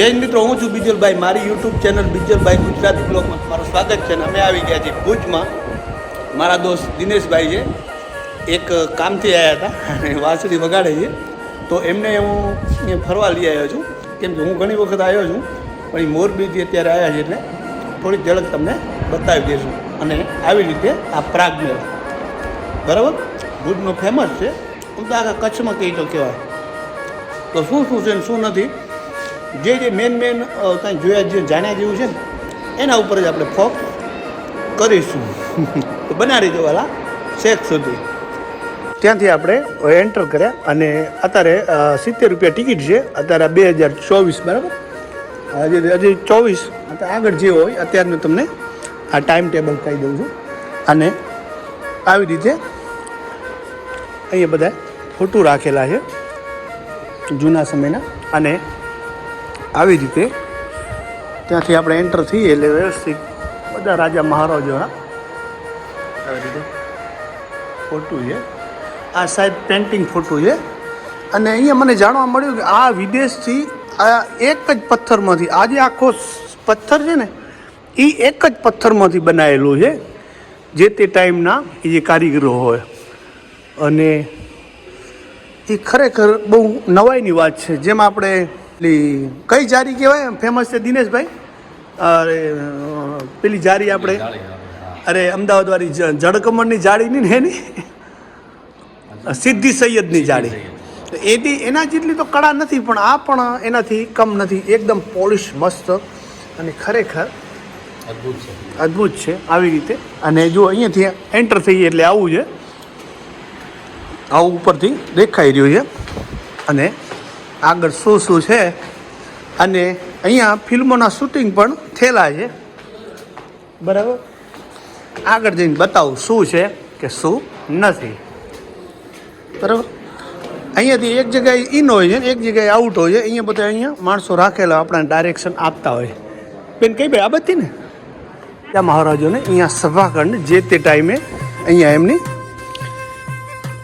હિન્દ મિત્રો, હું છું બીજલભાઈ. મારી યુટ્યુબ ચેનલ બીજલભાઈ ગુજરાતી બ્લોગમાં તમારું સ્વાગત છે અને અમે આવી ગયા છીએ ભુજમાં. મારા દોસ્ત દિનેશભાઈ છે. એક કામથી આવ્યા હતા વાંસળી વગાડે છે. તો એમને હું ફરવા લઈ આવ્યો છું. કેમ કે હું ઘણી વખત આવ્યો છું, પણ એ મોરબીથી અત્યારે આવ્યા છે એટલે થોડીક ઝડપ તમને બતાવી દઈશું અને આવી રીતે આ પ્રાગ મેળો. બરાબર? ભુજનો ફેમસ છે. હું તો આખા કચ્છમાં કહી તો કહેવાય. તો શું શું છે ને શું નથી? જે જે મેન મેન કાંઈ જોયા જે જાણ્યા જેવું છે એના ઉપર જ આપણે ફોક કરીશું. તો બનાવી દો વાલા શેખ સુધી. ત્યાંથી આપણે એન્ટર કર્યા અને અત્યારે સિત્તેર રૂપિયા ટિકિટ છે. અત્યારે બે હજાર ચોવીસ, બરાબર? હજી હજી ચોવીસ આગળ જે હોય, અત્યારનું તમને આ ટાઈમ ટેબલ કહી દઉં છું. અને આવી રીતે અહીંયા બધા ફોટો રાખેલા છે જૂના સમયના. અને આવી રીતે. ત્યાંથી આપણે એન્ટર થઈએ એટલે વ્યવસ્થિત બધા રાજા મહારાજાના આવી રીતે. ફોટો છે. આ સાહેબ પેન્ટિંગ ફોટો છે. અને અહીંયા મને જાણવા મળ્યું કે આ વિદેશથી આ એક જ પથ્થરમાંથી આ જે આખો પથ્થર છે ને એ એક જ પથ્થરમાંથી બનાવેલું છે, જે તે ટાઈમના એ જે કારીગરો હોય. અને એ ખરેખર બહુ નવાઈની વાત છે. જેમ આપણે પેલી કઈ જારી કહેવાય? ફેમસ છે દિનેશભાઈ. અરે પેલી જારી આપણે. અરે અમદાવાદવાળી જ- જાળી નહીં ને એની? સિદ્ધિ સૈયદની જાળી. તો એની એના જેટલી તો કળા નથી પણ આ પણ એનાથી કમ નથી. એકદમ પોલિશ મસ્ત. અને ખરેખર અદ્ભુત છે. અદ્ભુત છે આવી રીતે. અને જો અહીંયાથી એન્ટર થઈએ એટલે આવું છે. આવું ઉપરથી દેખાઈ રહ્યું છે. અને આગળ શું શું છે અને અહીંયા ફિલ્મોના શૂટિંગ પણ થયેલા છે. બરાબર? આગળ જઈને બતાવું શું છે કે શું નથી. બરાબર? અહીંયાથી એક જગ્યાએ ઇન હોય છે એક જગ્યાએ આઉટ હોય છે. અહીંયા બધા અહીંયા માણસો રાખેલા આપણા ડાયરેક્શન આપતા હોય. બેન, કઈ ભાઈ આ બધી ને? ત્યાં મહારાજોને અહીંયા સભાખંડ જે તે ટાઈમે અહીંયા એમની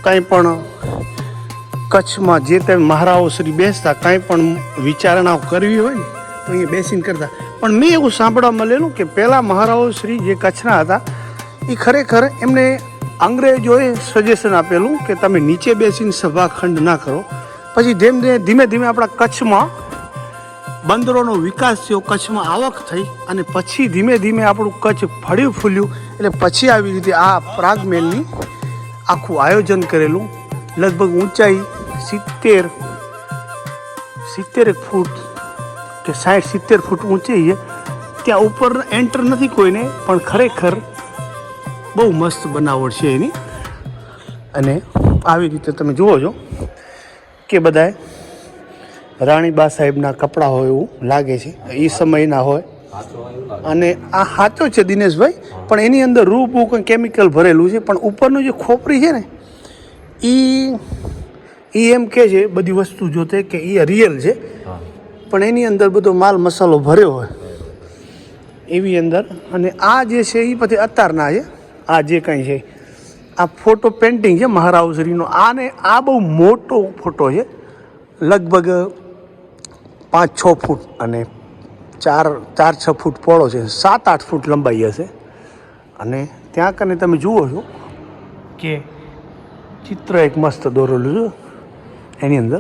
કંઈ પણ કચ્છમાં જે તે મહારાઓ શ્રી બેસતા, કાંઈ પણ વિચારણાઓ કરવી હોય ને, તો અહીંયા બેસીને કરતા. પણ મેં એવું સાંભળવા મળેલું કે પહેલાં મહારાઓ શ્રી જે કચ્છના હતા, એ ખરેખર એમને અંગ્રેજોએ સજેશન આપેલું કે તમે નીચે બેસીને સભાખંડ ના કરો. પછી ધીમે ધીમે ધીમે ધીમે આપણા કચ્છમાં બંદરોનો વિકાસ થયો, કચ્છમાં આવક થઈ અને પછી ધીમે ધીમે આપણું કચ્છ ફળ્યું ફૂલ્યું, એટલે પછી આવી રીતે આ પ્રાગમેલની આખું આયોજન કરેલું. લગભગ ઊંચાઈ સિત્તેર સિત્તેર ફૂટ કે સાઠ સિત્તેર ફૂટ ઊંચી છે. ત્યાં ઉપર એન્ટર નથી કોઈને, પણ ખરેખર બહુ મસ્ત બનાવટ છે એની. અને આવી રીતે તમે જુઓ છો કે બધાએ રાણીબા સાહેબના કપડાં હોય એવું લાગે છે. એ સમયના હોય. અને આ સાચો છે દિનેશભાઈ, પણ એની અંદર રૂપ કેમિકલ ભરેલું છે. પણ ઉપરનું જે ખોપરી છે ને એ એ એમ કહે છે બધી વસ્તુ જોતે કે એ રિયલ છે. પણ એની અંદર બધો માલ મસાલો ભર્યો હોય. એવી અંદર. અને આ જે છે એ પછી અત્યારના છે. આ જે કંઈ છે આ ફોટો પેઇન્ટિંગ છે મહારાવશ્રીનો. આને આ બહુ મોટો ફોટો છે. લગભગ પાંચ છ ફૂટ અને ચાર ચાર છ ફૂટ પહોળો છે. સાત આઠ ફૂટ લંબાઈ હશે. અને ત્યાં કને તમે જુઓ છો. કે ચિત્ર એક મસ્ત દોરેલું છે. એની અંદર.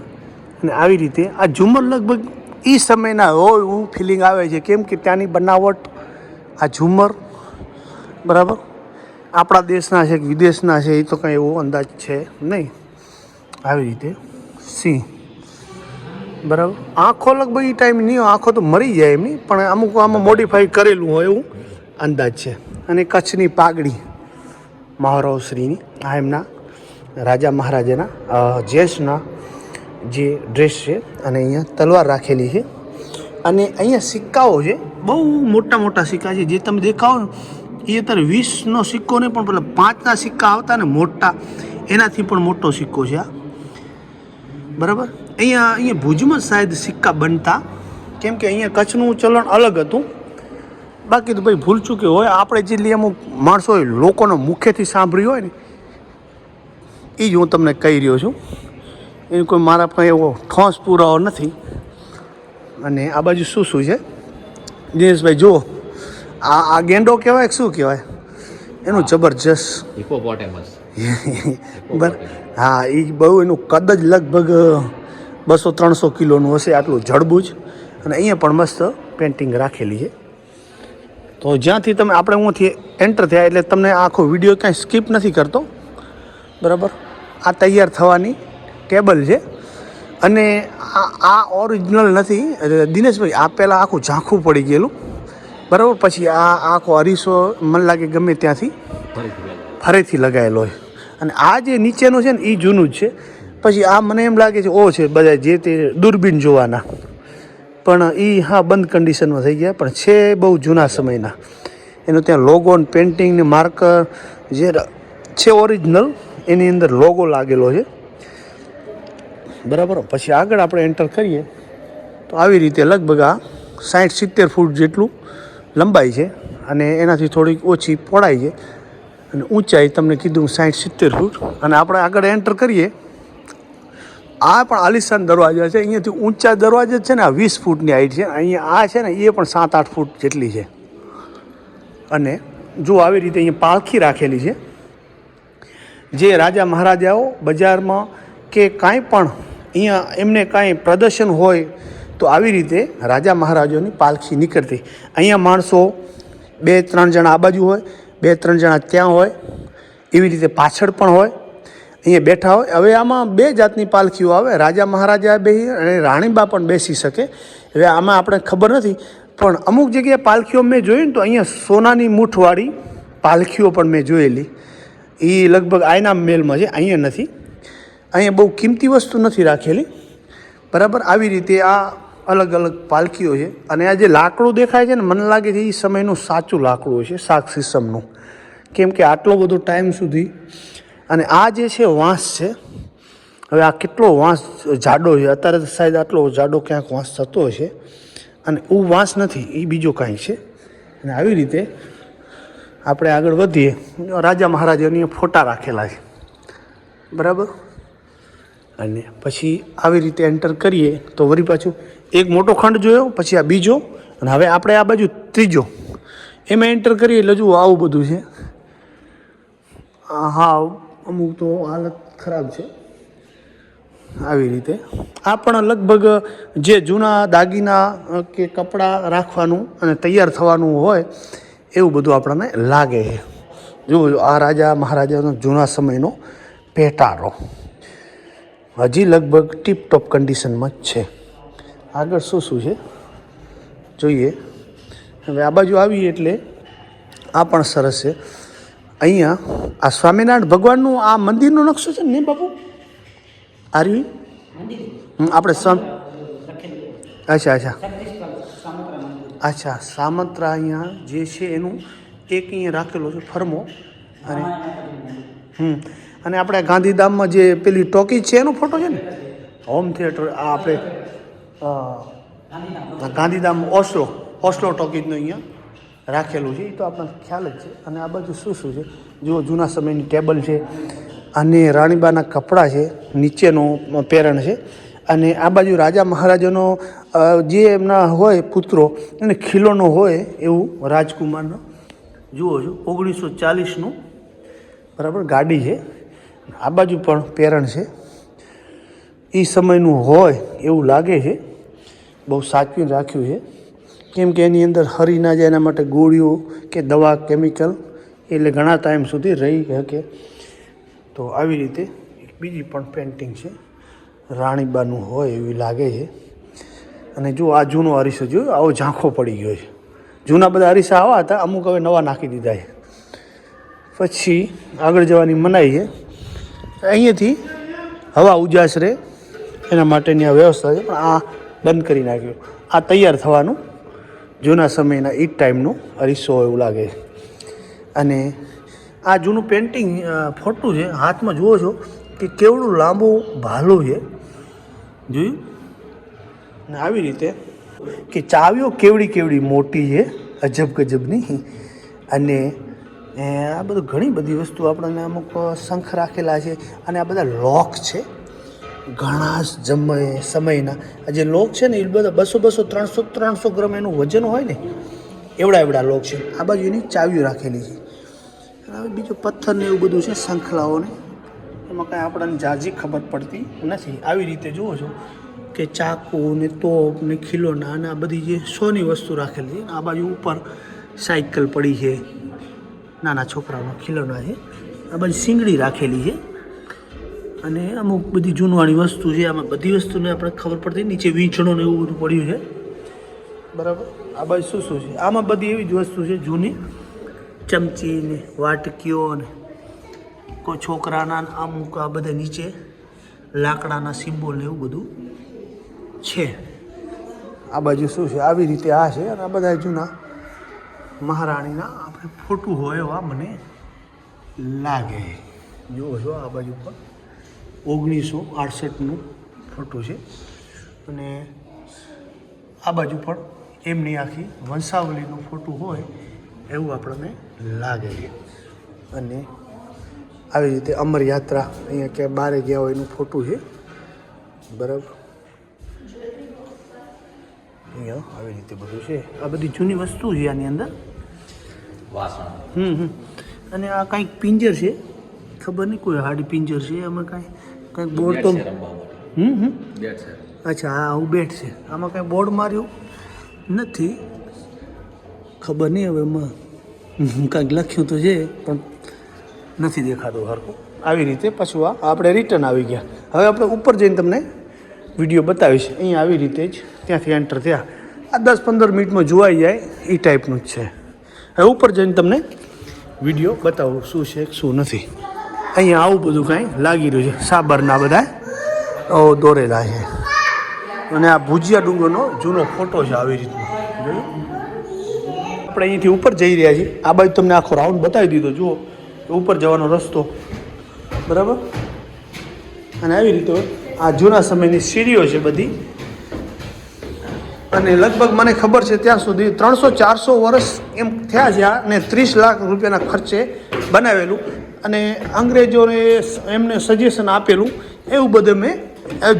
અને આવી રીતે આ ઝુમર લગભગ એ સમયના હોય એવું ફિલિંગ આવે છે કેમ કે ત્યાંની બનાવટ આ ઝુમર બરાબર? આપણા દેશના છે કે વિદેશના છે એ તો કંઈ એવો અંદાજ છે નહીં. આવી રીતે. સિંહ. બરાબર? આંખો લગભગ એ ટાઈમ નહીં આંખો તો મરી જાય એમની પણ અમુક આમાં મોડિફાઈ કરેલું હોય એવું અંદાજ છે. અને કચ્છની પાઘડી મહારાવશ્રીની આ એમના રાજા મહારાજાના અ, જેન્ટ્સના જે ડ્રેસ છે, અને અહીંયા તલવાર રાખેલી છે. અને અહીંયા સિક્કાઓ છે, બહુ મોટા મોટા સિક્કા છે. જે તમે દેખાવો એ અત્યારે વીસનો સિક્કો નહીં, પણ પેલા પાંચના સિક્કા આવતા ને મોટા, એનાથી પણ મોટો સિક્કો છે આ. બરાબર? અહીંયા અહીંયા ભુજમાં શાયદ સિક્કા બનતા. કેમ કે અહીંયા કચ્છનું ચલણ અલગ હતું. બાકી તો ભાઈ ભૂલ ચૂકી હોય. આપણે જેટલી અમુક માણસો હોય, લોકોનો મુખ્યથી સાંભળ્યું હોય ને એ જ હું તમને કહી રહ્યો છું. એનો કોઈ મારા પાસે એવો ઠોસ પુરાવો નથી. અને આ બાજુ શું શું છે? દિનેશભાઈ જુઓ. આ આ ગેંડો કહેવાય કે શું કહેવાય? એનું જબરજસ્ત. બર હા એ બહુ એનું કદ જ લગભગ બસો ત્રણસો કિલોનું હશે આટલું જડબું જ. અને અહીંયા પણ મસ્ત પેન્ટિંગ રાખેલી છે. તો જ્યાંથી તમે આપણે હુંથી એન્ટર થયા એટલે તમને આખો વીડિયો કાંઈ સ્કીપ નથી કરતો. બરાબર? આ તૈયાર થવાની ટેબલ છે. અને આ ઓરિજિનલ નથી. દિનેશભાઈ, આ પહેલાં આખું ઝાંખું પડી ગયેલું. બરાબર? પછી આ આખો અરીસો મને લાગે ગમે ત્યાંથી ફરીથી લગાવેલો હોય. અને આ જે નીચેનું છે ને એ જૂનું જ છે. પછી આ મને એમ લાગે છે, ઓ છે, બધા જે તે દૂરબીન જોવાના. પણ એ હા, બંધ કન્ડિશનમાં થઈ ગયા. પણ છે બહુ જૂના સમયના. એનો ત્યાં લોગો ને પેઇન્ટિંગ ને માર્કર જે છે ઓરિજિનલ એની અંદર લોગો લાગેલો છે. બરાબર? પછી આગળ આપણે એન્ટર કરીએ. તો આવી રીતે લગભગ આ સાઠ સિત્તેર ફૂટ જેટલું લંબાઈ છે અને એનાથી થોડીક ઓછી પહોળાઈ છે. અને ઊંચાઈ તમને કીધું સાઠ સિત્તેર ફૂટ. અને આપણે આગળ એન્ટર કરીએ. આ પણ આલિશાન દરવાજા છે. અહીંયાથી ઊંચા દરવાજા છે ને આ વીસ ફૂટની હાઈટ છે. અહીંયા આ છે ને એ પણ સાત આઠ ફૂટ જેટલી છે. અને જો આવી રીતે અહીંયા પાળખી રાખેલી છે. જે રાજા મહારાજાઓ બજારમાં કે કાંઈ પણ અહીંયા એમને કાંઈ પ્રદર્શન હોય તો આવી રીતે રાજા મહારાજાઓની પાલખી નીકળતી. અહીંયા માણસો બે, ત્રણ જણા આ બાજુ હોય, બે, ત્રણ જણા ત્યાં હોય, એવી રીતે પાછળ પણ હોય, અહીંયા બેઠા હોય. હવે આમાં બે જાતની પાલખીઓ આવે. રાજા મહારાજા બે અને રાણીબા પણ બેસી શકે. હવે આમાં આપણે ખબર નથી, પણ અમુક જગ્યાએ પાલખીઓ મેં જોઈ ને તો અહીંયા સોનાની મૂઠવાળી પાલખીઓ પણ મેં જોયેલી. એ લગભગ આયના મેલમાં છે, અહીંયા નથી. અહીંયા બહુ કિંમતી વસ્તુ નથી રાખેલી. બરાબર, આવી રીતે આ અલગ અલગ પાલખીઓ છે. અને આ જે લાકડું દેખાય છે ને, મને લાગે છે એ સમયનું સાચું લાકડું છે, શાક સિસમનું કેમ કે આટલો બધો ટાઈમ સુધી અને આ જે છે વાંસ છે, હવે આ કેટલો વાંસ જાડો છે? અત્યારે શાયદ આટલો જાડો ક્યાંક વાંસ થતો હશે. અને એ વાંસ નથી એ બીજો કાંઈ છે. અને આવી રીતે આપણે આગળ વધીએ. રાજા મહારાજાની ફોટા રાખેલા છે. બરાબર? અને પછી આવી રીતે એન્ટર કરીએ તો વળી પાછું એક મોટો ખંડ જોયો, પછી આ બીજો અને હવે આપણે આ બાજુ ત્રીજો. એમાં એન્ટર કરીએ એટલે જુઓ આવું બધું છે. હા, અમુક તો હાલત ખરાબ છે. આવી રીતે. આ પણ લગભગ જે જૂના દાગીના કે કપડાં રાખવાનું અને તૈયાર થવાનું હોય, એવું બધું આપણને લાગે છે. જુઓ, આ રાજા મહારાજાનો જૂના સમયનો પેટારો. હજી લગભગ ટીપટોપ કન્ડિશનમાં જ છે. આગળ શું શું છે? જોઈએ. હવે આ બાજુ આવીએ એટલે આ પણ સરસ છે. અહીંયા આ સ્વામિનારાયણ ભગવાનનું આ મંદિરનો નકશો છે ને બાપુ? આર્યું આપણે સમ અચ્છા અચ્છા. અચ્છા, સામંતરા અહીંયા જે છે એનું એક અહીંયા રાખેલો છે ફરમો. અને હમ. અને આપણે ગાંધીધામમાં જે પેલી ટોકી છે, એનો ફોટો છે ને? હોમ થિયેટર આ આપણે ગાંધીધામ ઓસ્લો ઓસ્લો ટોકીજનું અહીંયા રાખેલું છે. એ તો આપણને ખ્યાલ જ છે. અને આ બાજુ શું શું છે? જુઓ, જૂના સમયની ટેબલ છે અને રાણીબાના કપડાં છે, નીચેનો પેરણ છે. અને આ બાજુ રાજા મહારાજાનો જે એમના હોય પુત્રો, એને ખીલોનો હોય એવું રાજકુમારનો. જુઓ છો ઓગણીસો ચાલીસનું બરાબર ગાડી છે. આ બાજુ પણ પેરણ છે. એ સમયનું હોય એવું લાગે છે. બહુ સાચવીને રાખ્યું છે. કેમ કે એની અંદર હરી ના જાય એના માટે ગોળીઓ કે દવા, કેમિકલ, એટલે ઘણા ટાઈમ સુધી રહી શકે. તો આવી રીતે બીજી પણ પેન્ટિંગ છે. રાણીબાનું હોય એવી લાગે છે. અને જો આ જૂનો અરીસો જોયો, આવો ઝાંખો પડી ગયો છે. જૂના બધા અરીસા આવા હતા, અમુક હવે નવા નાખી દીધા છે. પછી આગળ જવાની મનાઈ છે. અહીંયાથી હવા ઉજાસ રહે. એના માટેની આ વ્યવસ્થા છે. પણ આ બંધ કરી નાખ્યું. આ તૈયાર થવાનું જૂના સમયના એ ટાઈમનું અરીસો એવું લાગે. અને આ જૂનું પેન્ટિંગ ફોટું છે. હાથમાં જુઓ છો કે કેવડું લાંબુ ભાલું છે. જોયું? ને આવી રીતે કે ચાવીઓ કેવડી કેવડી મોટી છે, અજબ ગજબની. અને એ આ બધું ઘણી બધી વસ્તુ આપણને અમુક શંખ રાખેલા છે અને આ બધા લોક છે. ઘણા જમય સમયના. આ જે લોક છે ને, એ બધા બસો બસો, ત્રણસો ત્રણસો ગ્રામ એનું વજન હોય ને, એવડા એવડા લોક છે. આ બાજુ એની ચાવીઓ રાખેલી છે. હવે બીજું પથ્થર ને એવું બધું છે શંખલાઓને. એમાં કાંઈ આપણને જાજી ખબર પડતી નથી. આવી રીતે જુઓ છો કે ચાકુ ને તોપ ને ખીલોના અને આ બધી જે સોની વસ્તુ રાખેલી છે આ બાજુ ઉપર સાયકલ પડી છે. નાના છોકરાઓના ખીલોના છે. આ બધી સિંગડી રાખેલી છે. અને અમુક બધી જૂનવાણી વસ્તુ છે. આમાં બધી વસ્તુને આપણે ખબર પડતી નીચે વીંછણો ને એવું બધું પડ્યું છે. બરાબર? આ બાજુ શું શું છે? આમાં બધી એવી જ વસ્તુ છે જૂની. ચમચી ને વાટકીઓ ને કોઈ છોકરાના અમુક આ બધા નીચે લાકડાના સિમ્બોલ ને એવું બધું છે. આ બાજુ શું છે? આવી રીતે આ છે અને આ બધા જૂના. મહારાણીના આપણે ફોટો હોય એવા મને લાગે. જુઓ છો આ બાજુ પર ઓગણીસો આડસઠનું ફોટો છે. અને આ બાજુ પણ એમની આખી વંશાવલીનો ફોટો હોય એવું આપણને લાગે છે. અને આવી રીતે અમર યાત્રા અહીંયા ક્યાં બારે ગયા હોય એનું ફોટો છે. બરાબર? અહીંયા આવી રીતે બધું છે. આ બધી જૂની વસ્તુ છે આની અંદર. વાસણ. હમ હમ. અને આ કાંઈક પિંજર છે? ખબર નહીં કોઈ હાર્ડ પિંજર છે? આમાં કાંઈ કાંઈક બોર્ડ તો હમ હમ. બેટ છે. અચ્છા હા આવું બેટ છે. આમાં કાંઈ બોર્ડ માર્યું નથી. ખબર નહીં હવે એમાં કાંઈક લખ્યું તો છે પણ નથી દેખાતું હરખું. આવી રીતે પાછું આ આપણે રિટર્ન આવી ગયા. હવે આપણે ઉપર જઈને તમને વીડિયો બતાવીશ. અહીંયા આવી રીતે જ ત્યાંથી એન્ટર થયા. આ દસ પંદર મિનિટમાં જોવાઈ જાય એ ટાઈપનું જ છે. હવે ઉપર જઈને તમને વીડિયો બતાવું શું છે, શું નથી. અહીંયા આવું બધું કાંઈ લાગી રહ્યું છે. સાબરના બધા દોરેલા છે. અને આ ભુજિયા ડુંગરનો જૂનો ફોટો છે આવી રીતનો. આપણે અહીંથી ઉપર જઈ રહ્યા છીએ. આ બાજુ તમને આખો રાઉન્ડ બતાવી દીધો. જુઓ, ઉપર જવાનો રસ્તો. બરાબર? અને આવી રીતે આ જૂના સમયની સીડીઓ છે બધી. અને લગભગ મને ખબર છે ત્યાં સુધી ત્રણસો, ચારસો વર્ષ એમ થયા છે અને ત્રીસ લાખ રૂપિયાના ખર્ચે બનાવેલું. અને અંગ્રેજોને એમને સજેશન આપેલું, એવું બધું મેં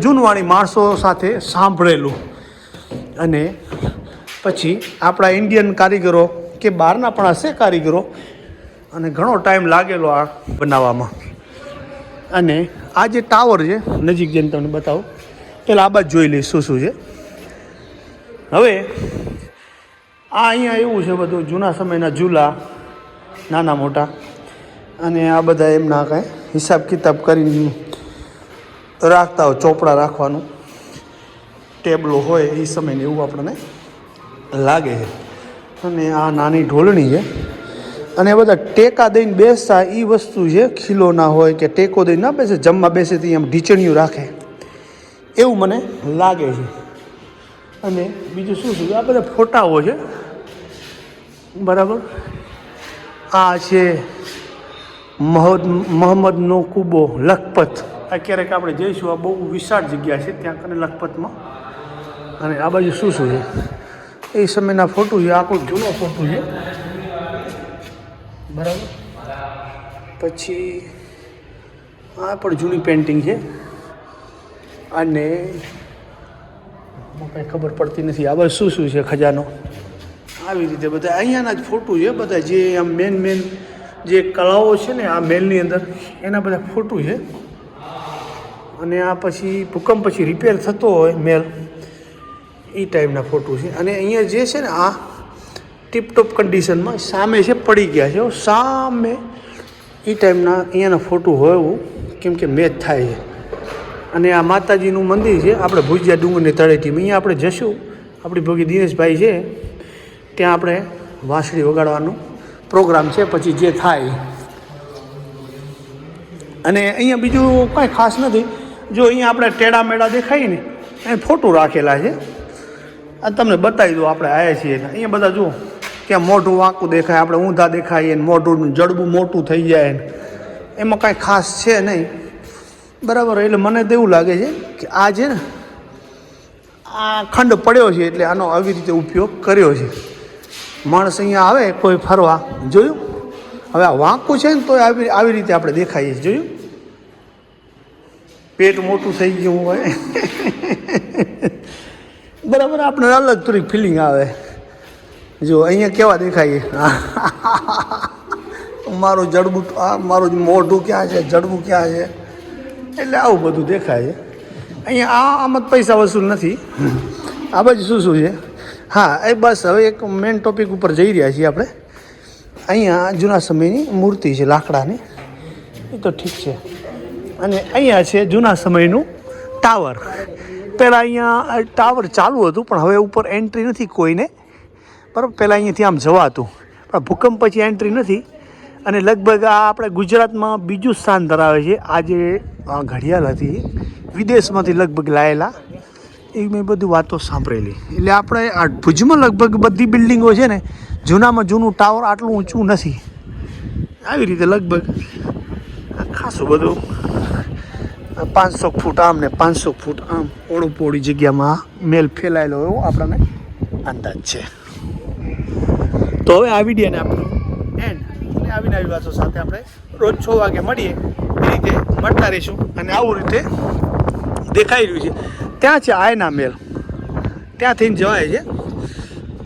જૂનવાણી માણસો સાથે સાંભળેલું. અને પછી આપણા ઇન્ડિયન કારીગરો કે બહારના પણ હશે કારીગરો, અને ઘણો ટાઈમ લાગેલો આ બનાવવામાં. અને આ જે ટાવર છે, નજીક જઈને તમને બતાવું પહેલાં આ બાજુ જોઈ લઈશ શું શું છે. હવે, આ અહીંયા એવું છે બધું, જૂના સમયના ઝૂલા, નાના મોટા. અને આ બધા એમના કાંઈ હિસાબ કિતાબ કરીને રાખતા હોય, ચોપડા રાખવાનું. ટેબલો હોય, એ સમયને એવું આપણને લાગે છે. અને આ નાની ઢોલણી છે. અને બધા ટેકા દઈને બેસતા એ વસ્તુ છે, ખીલોના હોય કે ટેકો દઈને ના બેસે, જમવા બેસે તો એમ ઢીચણીયું રાખે. એવું મને લાગે છે. અને બીજું શું શું? આ બધા ફોટાઓ છે. બરાબર? આ છે મોહમ્મદનો કુબો લખપત. આ ક્યારેક આપણે જઈશું, આ બહુ વિશાળ જગ્યા છે ત્યાં કને લખપતમાં. અને આ બાજુ શું શું છે? એ સમયના ફોટો છે આખો જૂનો ફોટો છે. બરાબર? પછી આ પણ જૂની પેન્ટિંગ છે. અને મને કાંઈ ખબર પડતી નથી. આ બાજુ શું શું છે ખજાનો? આવી રીતે બધા અહીંયાના જ ફોટો છે બધા જે આમ મેન મેન જે કલાઓ છે ને આ મેલની અંદર, એના બધા ફોટો છે. અને આ પછી ભૂકંપ પછી રિપેર થતો હોય મેલ એ ટાઈપના ફોટો છે. અને અહીંયા જે છે ને આ ટીપટોપ કન્ડિશનમાં સામે છે, પડી ગયા છે. સામે એ ટાઈમના અહીંયાના ફોટો હોય એવું, કેમ કે મેચ થાય છે. અને આ માતાજીનું મંદિર છે, આપણે ભુજિયા ડુંગરની તળેટી અહીંયા આપણે જશું. આપણી ભોગી દિનેશભાઈ છે, ત્યાં આપણે વાંસળી વગાડવાનો પ્રોગ્રામ છે, પછી જે થાય. અને અહીંયા બીજું કાંઈ ખાસ નથી. જો અહીંયા આપણે ટેડા મેળા દેખાય ને એ ફોટો રાખેલા છે. આ તમને બતાવી દો આપણે આવ્યા છીએ અહીંયા બધા જુઓ ત્યાં મોઢું વાંકું દેખાય, આપણે ઊંધા દેખાઈએ મોઢું જડબું મોટું થઈ જાય એમાં કાંઈ ખાસ છે નહીં. બરાબર, એટલે મને તો એવું લાગે છે કે આ છે ને, આ ખંડ પડ્યો છે એટલે આનો આવી રીતે ઉપયોગ કર્યો છે. માણસ અહીંયા આવે, કોઈ ફરવા. જોયું? હવે આ વાંકું છે ને તો આવી આવી રીતે આપણે દેખાઈએ જોયું? પેટ મોટું થઈ ગયું હોય. બરાબર, આપણે અલગ થોડીક ફિલિંગ આવે. જો, અહીંયા કેવા દેખાઈએ? મારું જડબું આ મારું મોઢું ક્યાં છે? જડબું ક્યાં છે? એટલે આવું બધું દેખાય. છે અહીંયા આ આમ જ પૈસા વસૂલ નથી. આ બાજુ શું શું છે? હા, એ બસ હવે એક મેઇન ટોપિક ઉપર જઈ રહ્યા છીએ આપણે. અહીંયા જૂના સમયની મૂર્તિ છે, લાકડાની. એ તો ઠીક છે. અને અહીંયા છે જૂના સમયનું ટાવર. પહેલાં અહીંયા ટાવર ચાલુ હતું, પણ હવે ઉપર એન્ટ્રી નથી કોઈને. બરાબર, પહેલાં અહીંયાથી આમ જવાતું. પણ ભૂકંપ પછી એન્ટ્રી નથી. અને લગભગ આ આપણે ગુજરાતમાં બીજું સ્થાન ધરાવે છે. આ જે ઘડિયાળ હતી વિદેશમાંથી લગભગ લાયેલા એ મેં બધી વાતો સાંભળેલી. એટલે આપણે આ ભુજમાં લગભગ બધી બિલ્ડિંગો છે ને, જૂનામાં જૂનું ટાવર આટલું ઊંચું નથી. આવી રીતે લગભગ ખાસું બધું પાંચસો ફૂટ આમ ને પાંચસો ફૂટ આમ ઓળું પોળી જગ્યામાં મેલ ફેલાયેલો એવો આપણને અંદાજ છે. તો હવે આ વિડીયોને આપણું આવી વાતો સાથે આપણે રોજ છ વાગે મળીએ. એ રીતે મળતા રહીશું અને આવું રીતે દેખાઈ રહ્યું છે. ત્યાં છે આયના મેલ. ત્યાં થઈને જવાય છે.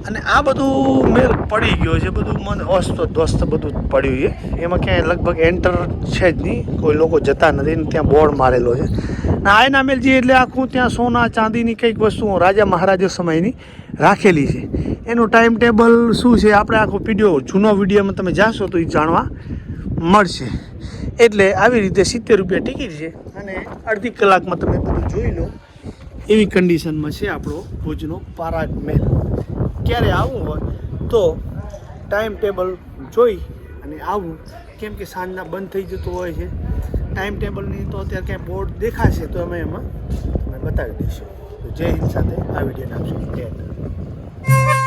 અને આ બધું મેલ પડી ગયો છે. બધું મને અસ્ત ધ્વસ્ત બધું પડ્યું છે. એમાં ક્યાંય લગભગ એન્ટર છે જ નહીં. કોઈ લોકો જતા નથી ત્યાં બોર્ડ મારેલો છે. આયના મેલ જે એટલે આખું ત્યાં સોના ચાંદીની કંઈક વસ્તુઓ રાજા મહારાજા સમયની રાખેલી છે. એનું ટાઈમ ટેબલ શું છે? આપણે આખો વીડિયો જૂનો વિડીયોમાં તમે જાશો તો એ જાણવા મળશે. એટલે આવી રીતે સિત્તેર રૂપિયા ટિકિટ છે અને અડધી કલાકમાં તમે બધું જોઈ લો. એવી કન્ડિશનમાં છે આપણો ભુજનો પારાગ મહેલ. ક્યારે આવવું હોય તો ટાઈમ ટેબલ જોઈ અને આવવું કેમ કે સાંજના બંધ થઈ જતું હોય છે. ટાઈમ ટેબલની તો અત્યારે ક્યાંય બોર્ડ દેખાશે તો અમે એમાં બતાવી દઈશું. જય હિન્દ સાથે આ વીડિયો આપશો એન્ડ